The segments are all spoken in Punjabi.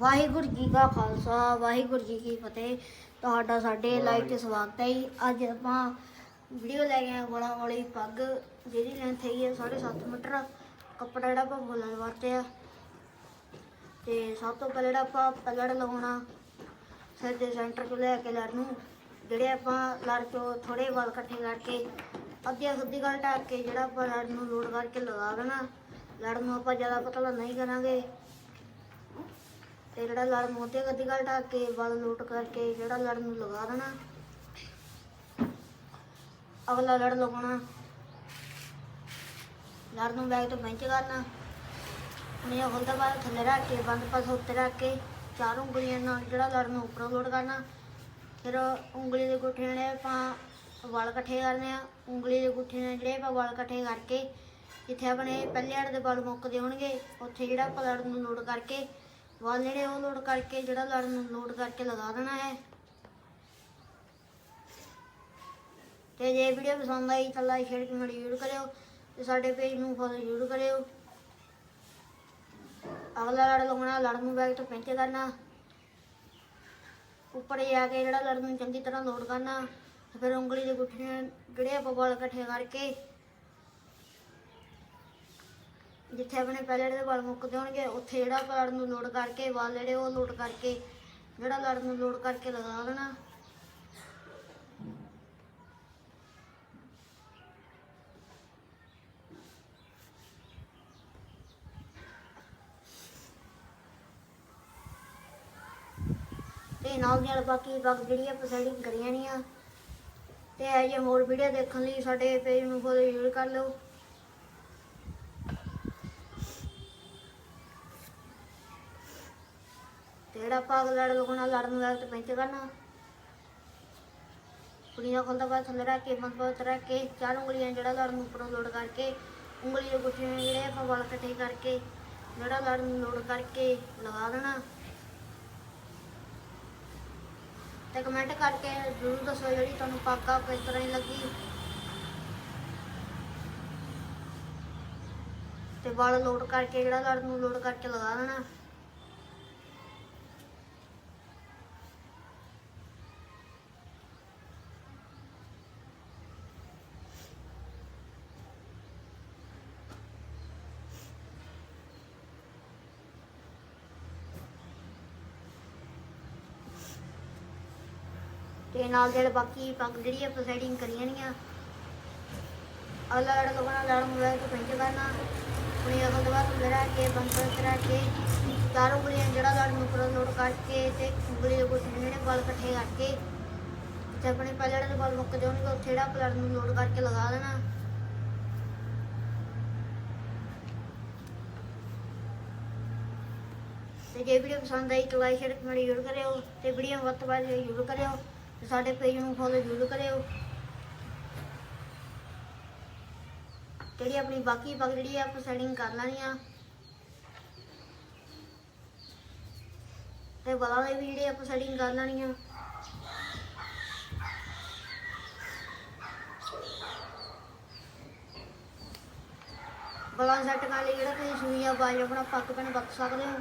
ਵਾਹਿਗੁਰੂ ਜੀ ਕਾ ਖਾਲਸਾ ਵਾਹਿਗੁਰੂ ਜੀ ਕੀ ਫਤਿਹ। ਤੁਹਾਡਾ ਸਾਡੇ ਲਾਈਵ ਤੇ ਸਵਾਗਤ ਹੈ ਜੀ। ਅੱਜ ਆਪਾਂ ਵੀਡੀਓ ਲੈ ਕੇ ਆਏ ਗੋਲਾਂ ਵਾਲੀ ਪੱਗ ਜਿਹਦੀ ਲੈਂਥ ਹੈਗੀ ਹੈ 7.5 ਮੀਟਰ। ਕੱਪੜਾ ਜਿਹੜਾ ਆਪਾਂ ਬੋਲਣ ਵਾਸਤੇ ਆ ਤੇ ਸਭ ਤੋਂ ਪਹਿਲਾਂ ਜਿਹੜਾ ਆਪਾਂ ਪਲੜ ਲਗਾਉਣਾ ਸਿਰ ਦੇ ਸੈਂਟਰ ਤੋਂ ਲੈ ਕੇ ਲੜ ਨੂੰ ਜਿਹੜੇ ਆਪਾਂ ਲੜ ਤੋਂ ਥੋੜੇ ਵਾਲ ਇਕੱਠੇ ਕਰਕੇ ਅੱਧੀ ਸਿੱਧੀ ਗੱਲ ਢੱਕ ਕੇ ਜਿਹੜਾ ਆਪਾਂ ਲੜ ਨੂੰ ਲੋਡ ਕਰਕੇ ਲਗਾ ਦੇਣਾ ਲੜ ਨੂੰ ਆਪਾਂ ਜ਼ਿਆਦਾ ਪਤਲਾ ਨਹੀਂ ਕਰਾਂਗੇ। ਤੇ ਜਿਹੜਾ ਲੜ ਮੋਟੇ ਗੱਦੀ ਗੱਲ ਢੱਕ ਕੇ ਵਲ ਲੋਟ ਕਰਕੇ ਜਿਹੜਾ ਲੜ ਨੂੰ ਲਗਾ ਦੇਣਾ। ਅਗਲਾ ਲੜ ਲਗਾਉਣਾ। ਲੜ ਨੂੰ ਬੈਗ ਤੋਂ ਬੈਂਚ ਕਰਨਾ। ਹੁਣ ਇਹ ਹੁੰਦਾ ਬਾਅਦ ਥੱਲੇ ਰੱਖ ਕੇ, ਬੰਦ ਪਾਸੇ ਉੱਤੇ ਰੱਖ ਕੇ, ਚਾਰ ਉਂਗਲੀਆਂ ਨਾਲ ਜਿਹੜਾ ਲੜ ਨੂੰ ਉੱਪਰੋਂ ਲੋਡ ਕਰਨਾ। ਫਿਰ ਉਂਗਲੀ ਦੇ ਗੁੱਠੇ ਨਾਲ ਆਪਾਂ ਵਾਲ ਇਕੱਠੇ ਕਰਨੇ ਆ। ਉਂਗਲੀ ਦੇ ਗੁੱਠੇ ਨਾਲ ਜਿਹੜੇ ਆਪਾਂ ਵਾਲ ਇਕੱਠੇ ਕਰਕੇ, ਜਿੱਥੇ ਆਪਣੇ ਪਹਿਲੇ ਹੜ ਦੇ ਵਾਲ ਮੁੱਕਦੇ ਹੋਣਗੇ, ਉੱਥੇ ਜਿਹੜਾ ਆਪਾਂ ਲੜ ਨੂੰ ਲੋਡ ਕਰਕੇ ਵਾਲ ਜਿਹੜੇ ਉਹ ਲੋਡ ਕਰਕੇ, ਜਿਹੜਾ ਲੜ ਨੂੰ ਲੋਡ ਕਰਕੇ ਲਗਾ ਦੇਣਾ ਹੈ। ਤੇ ਜੇ ਵੀਡੀਓ ਪਸੰਦ ਆਈ ਤਾਂ ਲਾਈਕ ਸ਼ੇਅਰ ਕਮੈਂਟ ਜ਼ਰੂਰ ਕਰਿਓ ਤੇ ਸਾਡੇ ਪੇਜ ਨੂੰ ਫੋਲੋ ਜ਼ਰੂਰ ਕਰਿਓ। ਅਗਲਾ ਲੜ ਲਗਾਉਣਾ ਲੜ ਨੂੰ ਬੈਗ ਤੋਂ ਪੈਂਚੇ ਕਰਨਾ। ਉੱਪਰ ਜਾ ਕੇ ਜਿਹੜਾ ਲੜ ਨੂੰ ਚੰਗੀ ਤਰ੍ਹਾਂ ਲੋਡ ਕਰਨਾ ਫਿਰ ਉਂਗਲੀ ਦੇ ਗੁੱਠੇ ਜਿਹੜੇ ਆਪਾਂ ਵਾਲ ਇਕੱਠੇ ਕਰਕੇ ਜਿੱਥੇ ਆਪਣੇ ਪਹਿਲੇ ਦੇ ਵਾਲ ਮੁੱਕਦੇ ਹੋਣਗੇ, ਉੱਥੇ ਜਿਹੜਾ ਆਪਾਂ ਲੜ ਨੂੰ ਲੋਡ ਕਰਕੇ, ਵਾਲ ਜਿਹੜੇ ਉਹ ਲੋਡ ਕਰਕੇ, ਜਿਹੜਾ ਲੜ ਨੂੰ ਲੋਡ ਕਰਕੇ ਲਗਾ ਦੇਣਾ। ਤੇ ਨਾਲ ਦੀ ਨਾਲ ਬਾਕੀ ਬਗ ਜਿਹੜੀ ਆ ਸੈਟਿੰਗ ਕਰੀਆਂ ਨਹੀਂ ਆ ਤੇ ਇਹ ਜੇ ਹੋਰ ਵੀਡੀਓ ਦੇਖਣ ਲਈ ਸਾਡੇ ਪੇਜ ਨੂੰ ਫੋਲੋ ਜ਼ਰੂਰ ਕਰ ਲਓ। ਤੇ ਜਿਹੜਾ ਆਪਾਂ ਲੜ ਲਗਾਉਣਾ ਲੜਨ ਨੂੰ ਲੱਗ ਤੇ ਪੈਂਚ ਕਰਨਾ ਕੁੜੀਆਂ ਖੁੱਲਦਾ ਬਾਅਦ ਥੱਲੇ ਰੱਖ ਕੇ ਬੰਦ ਬਾਅਦ ਰੱਖ ਕੇ, ਚਾਰ ਉਂਗਲੀਆਂ ਜਿਹੜਾ ਲੜਨ ਨੂੰ ਉੱਪਰੋਂ ਲੋਡ ਕਰਕੇ ਉਂਗਲੀ ਦੇ ਗੁੱਠੇ ਜਿਹੜੇ ਆਪਾਂ ਵਾਲ ਇਕੱਠੇ ਕਰਕੇ, ਜਿਹੜਾ ਲੜ ਨੂੰ ਲੋਡ ਕਰਕੇ ਲਗਾ ਦੇਣਾ। ਤੇ ਕਮੈਂਟ ਕਰਕੇ ਜ਼ਰੂਰ ਦੱਸੋ ਜਿਹੜੀ ਤੁਹਾਨੂੰ ਪੱਕਾ ਕਿਸ ਤਰ੍ਹਾਂ ਦੀ ਲੱਗੀ। ਤੇ ਵਾਲ ਲੋਡ ਕਰਕੇ ਜਿਹੜਾ ਲੜ ਨੂੰ ਲੋਡ ਕਰਕੇ ਲਗਾ ਦੇਣਾ। ਤੇ ਨਾਲ ਜਿਹੜੇ ਬਾਕੀ ਪੱਗ ਜਿਹੜੀ ਆਪਾਂ ਸੈਟਿੰਗ ਕਰੀਆਂ ਨਹੀਂ ਅਗਲਾ ਲੜ ਲਗਾਉਣਾ ਲੜ ਮੋਬਾਈਲ ਤੋਂ ਪੈਂਚ ਕਰਨਾ। ਆਪਣੀ ਅਗਲ ਦਵਾ ਤੋਂ ਲੜਾ ਕੇ, ਬੰਦ ਕਰਾ ਕੇ, ਚਾਰ ਉਂਗਲੀਆਂ ਜਿਹੜਾ ਲੜ ਨੂੰ ਉੱਪਰੋਂ ਲੋਡ ਕਰਕੇ ਤੇ ਉਂਗਲੀ ਦੇ ਕੁਝ ਜਿਹੜੇ ਵਾਲ ਇਕੱਠੇ ਕਰਕੇ, ਤੇ ਆਪਣੇ ਪਹਿਲੇ ਜਿਹੜੇ ਵਾਲ ਮੁੱਕ ਜਾਣਗੇ, ਉੱਥੇ ਜਿਹੜਾ ਆਪਾਂ ਨੂੰ ਲੋਡ ਕਰਕੇ ਲਗਾ ਦੇਣਾ। ਤੇ ਜੇ ਵੀਡੀਓ ਪਸੰਦ ਆਈ ਤਾਂ ਲਾਈਕ ਸ਼ੇਅਰ ਕਮੈਂਟ ਜ਼ਰੂਰ ਕਰਿਓ ਤੇ ਵੀਡੀਓ ਵੱਧ ਤੋਂ ਵੱਧ ਜ਼ਰੂਰ ਕਰਿਓ। ਤੇ ਸਾਡੇ ਪੇਜ ਨੂੰ ਫੋਲੋ ਜ਼ਰੂਰ ਕਰਿਓ। ਜਿਹੜੀ ਆਪਣੀ ਬਾਕੀ ਪੱਗ ਜਿਹੜੀ ਆ, ਆਪਾਂ ਸੈਟਿੰਗ ਕਰ ਲੈਣੀ ਆ। ਤੇ ਬਲਾਂ ਦੀ ਵੀ ਜਿਹੜੀ ਆਪਾਂ ਸੈਟਿੰਗ ਕਰ ਲੈਣੀ ਆ। ਬਲਾਂ ਸੈੱਟ ਕਰ ਲਈ ਜਿਹੜਾ ਤੁਸੀਂ ਸੂਈ ਬਾਜ ਆਪਣਾ ਪੱਕ ਪੈਣ ਵਰਤ ਸਕਦੇ ਹੋ।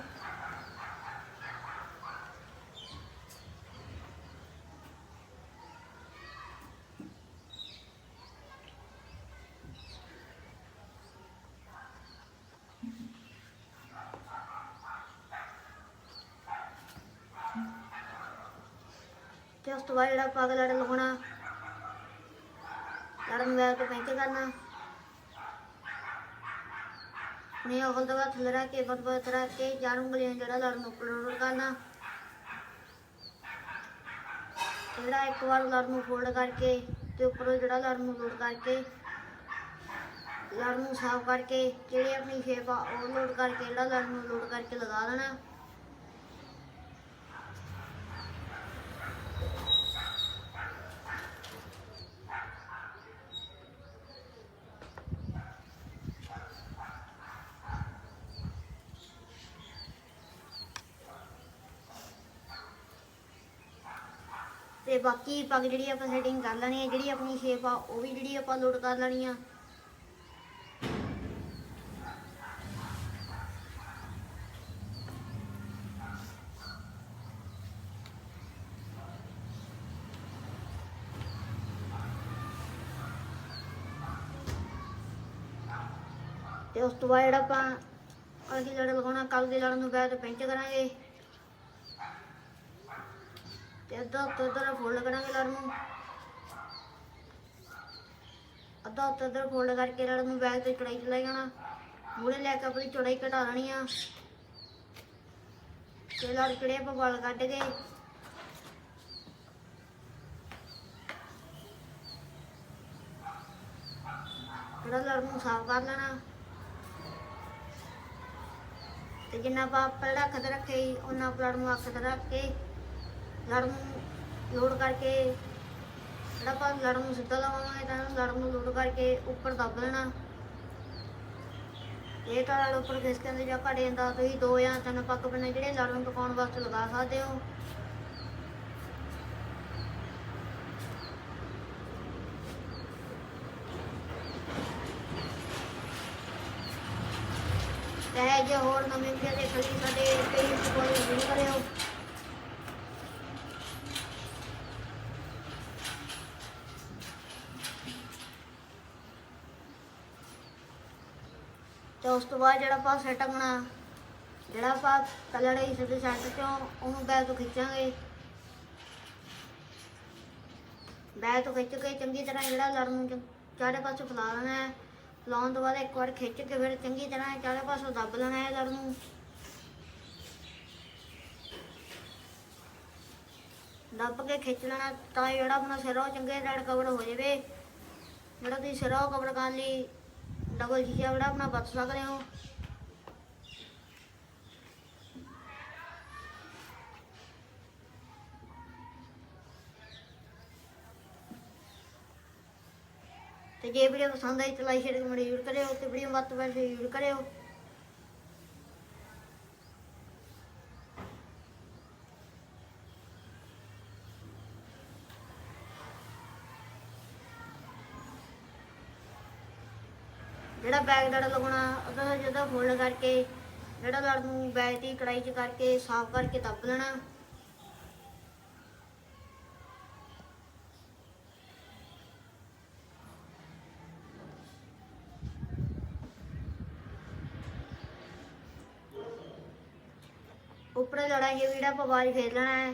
ਤੇ ਉਸ ਤੋਂ ਬਾਅਦ ਜਿਹੜਾ ਪੱਗ ਲੜ ਲਗਾਉਣਾ ਲੜਨ ਵੈਲ ਤੋਂ ਪੈਂਚ ਕਰਨਾ। ਨੇ ਅਗਲ ਦਾ ਥੱਲੇ ਲੜਾ ਕੇ ਬੰਦ ਬੰਦ ਰੱਖ ਕੇ, ਚਾਰ ਉਂਗਲੀਆਂ ਜਿਹੜਾ ਲੜ ਨੂੰ ਉੱਪਰ ਲੋਡ ਕਰਨਾ। ਜਿਹੜਾ ਇੱਕ ਵਾਰ ਲੜ ਨੂੰ ਫੋਲਡ ਕਰਕੇ, ਤੇ ਉੱਪਰੋਂ ਜਿਹੜਾ ਲੜ ਨੂੰ ਲੋਡ ਕਰਕੇ ਲੜ ਨੂੰ ਸਾਫ਼ ਕਰਕੇ, ਜਿਹੜੀ ਆਪਣੀ ਸ਼ੇਪ ਆ, ਉਹ ਲੋਡ ਕਰਕੇ, ਜਿਹੜਾ ਲੜ ਨੂੰ ਲੋਡ ਕਰਕੇ ਲਗਾ ਦੇਣਾ। ਤੇ ਬਾਕੀ ਪੱਗ ਜਿਹੜੀ ਆਪਾਂ ਸੈਟਿੰਗ ਕਰ ਲੈਣੀ ਹੈ, ਜਿਹੜੀ ਆਪਣੀ ਸ਼ੇਪ ਆ, ਉਹ ਵੀ ਜਿਹੜੀ ਆਪਾਂ ਲੋਡ ਕਰ ਲੈਣੀ ਆ। ਤੇ ਉਸ ਤੋਂ ਬਾਅਦ ਜਿਹੜਾ ਆਪਾਂ ਅਗਲੀ ਲੜ ਲਗਾਉਣਾ ਕੱਲ ਦੇ ਲੜਨ ਨੂੰ ਬੈਠ ਪੈਂਚ ਕਰਾਂਗੇ। ਤੇ ਅੱਧਾ ਉੱਤੇ ਉੱਧਰ ਫੋਲਡ ਕਰਾਂਗੇ ਲੜ ਨੂੰ। ਅੱਧਾ ਉੱਤੇ ਉੱਧਰ ਫੋਲਡ ਕਰਕੇ ਲੜ ਨੂੰ ਬੈਕ ਤੇ ਚੜਾਈ ਚਲਾਈ ਜਾਣਾ। ਮੂਹਰੇ ਲੈ ਕੇ ਆਪਣੀ ਚੜਾਈ ਘਟਾ ਲੈਣੀ ਆ। ਤੇ ਲੜ ਕਿਹੜੇ ਆਪਾਂ ਵਾਲ ਕੱਢ ਕੇ ਜਿਹੜਾ ਲੜ ਨੂੰ ਸਾਫ਼ ਕਰ ਲੈਣਾ। ਤੇ ਜਿੰਨਾ ਆਪਾਂ ਪਹਿਲਾਂ ਅੱਖ ਰੱਖੇ ਸੀ ਉਹਨਾਂ ਲੜ ਨੂੰ ਅੱਖ ਤੇ ਰੱਖ ਕੇ ਲੜ ਨੂੰ ਲੋਡ ਕਰਕੇ ਜਿਹੜਾ ਆਪਾਂ ਲੜ ਨੂੰ ਸਿੱਧਾ ਲਵਾਵਾਂਗੇ ਤਾਂ ਲੜ ਨੂੰ ਲੋਡ ਕਰਕੇ ਉੱਪਰ ਦੱਬ ਲੈਣਾ। ਇਹ ਤਾਂ ਲੜ ਉੱਪਰ ਖਿਸਕ ਜਾਂਦੇ ਜਾਂ ਘਟ ਜਾਂਦਾ। ਤੁਸੀਂ ਦੋ ਜਾਂ ਤਿੰਨ ਪੱਕ ਬੰਨੇ ਜਿਹੜੇ ਲੜ ਨੂੰ ਪਕਾਉਣ ਵਾਸਤੇ ਲਗਾ ਸਕਦੇ ਹੋ। ਤੇ ਜੇ ਹੋਰ ਨਵੇਂ ਵੀਡੀਓ ਦੇਖਣ ਲਈ ਸਾਡੇ ਪੇਜ ਕੋਲ ਜ਼ਰੂਰ ਕਰਿਓ। ਤੇ ਉਸ ਤੋਂ ਬਾਅਦ ਜਿਹੜਾ ਆਪਾਂ ਸੈਟ ਬਣਾ ਜਿਹੜਾ ਆਪਾਂ ਕਲਰ ਇਸ ਦੇ ਸੈੱਟ ਚੋਂ ਉਹਨੂੰ ਬੈਗ ਤੋਂ ਖਿੱਚਾਂਗੇ। ਬੈਗ ਤੋਂ ਖਿੱਚ ਕੇ ਚੰਗੀ ਤਰ੍ਹਾਂ ਜਿਹੜਾ ਲੜ ਨੂੰ ਚ- ਚਾਰੇ ਪਾਸੇ ਫੈਲਾ ਲੈਣਾ ਹੈ। ਫੈਲਾਉਣ ਤੋਂ ਬਾਅਦ ਇੱਕ ਵਾਰ ਖਿੱਚ ਕੇ ਫਿਰ ਚੰਗੀ ਤਰ੍ਹਾਂ ਚਾਰੇ ਪਾਸੋਂ ਦੱਬ ਲੈਣਾ ਹੈ ਲੜ ਨੂੰ। ਦੱਬ ਕੇ ਖਿੱਚ ਲੈਣਾ ਤਾਂ ਜਿਹੜਾ ਆਪਣਾ ਸਿਰ ਉਹ ਚੰਗੇ ਤਰ੍ਹਾਂ ਕਵਰ ਹੋ ਜਾਵੇ। ਜਿਹੜਾ ਤੁਸੀਂ ਸਿਰ ਉਹ ਕਵਰ ਕਰਨ ਲਈ ਡਬਲ ਸ਼ੀਸ਼ਾ ਜਿਹੜਾ ਆਪਣਾ ਵਰਤ ਸਕਦੇ ਹੋ ਤੇ ਜੇ ਵੀਡੀਓ ਪਸੰਦ ਆਈ ਤਾਂ ਲਾਈਕ ਸ਼ੇਅਰ ਕਮੈਂਟ ਜ਼ਰੂਰ ਕਰਿਓ ਤੇ ਵੀਡੀਓ ਵੱਧ ਤੋਂ ਵੱਧ ਸ਼ੇਅਰ ਜ਼ਰੂਰ ਕਰਿਓ। ਜਿਹੜਾ ਬੈਗ ਲੜ ਲਗਾਉਣਾ, ਉਹਦਾ ਜਦੋਂ ਫੋਲਡ ਕਰਕੇ, ਜਿਹੜਾ ਲੜ ਨੂੰ ਬੈਗ ਦੀ ਕੜਾਈ 'ਚ ਕਰਕੇ, ਸਾਫ਼ ਕਰਕੇ ਦੱਬ ਲੈਣਾ। ਉੱਪਰੇ ਲੜਾਂਗੇ ਵੀ ਜਿਹੜਾ ਆਪਾਂ ਫੇਰ ਲੈਣਾ ਹੈ,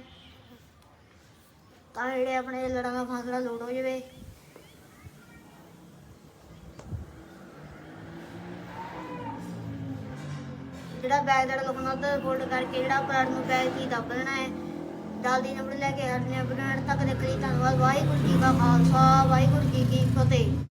ਤਾਂ ਜਿਹੜੇ ਆਪਣੇ ਲੜਾਂ ਦਾ ਫਾਸਲਾ ਲੋੜ ਹੋ ਜਾਵੇ। ਜਿਹੜਾ ਬੈਗ ਦਾ ਲਗਾਉਣਾ ਉਹ ਫੋਲਡ ਕਰਕੇ ਜਿਹੜਾ ਪਰਾਠ ਨੂੰ ਬੈਗ ਦੀ ਦੱਬ ਦੇਣਾ ਹੈ। ਜਲਦੀ ਨੰਬਰ ਲੈ ਕੇ ਹਟਨੇ ਬਣਾਉਣ ਤੱਕ ਦੇ ਲਈ। ਧੰਨਵਾਦ। ਵਾਹਿਗੁਰੂ ਜੀ ਕਾ ਖਾਲਸਾ। ਵਾਹਿਗੁਰੂ ਜੀ ਕੀ ਫਤਿਹ।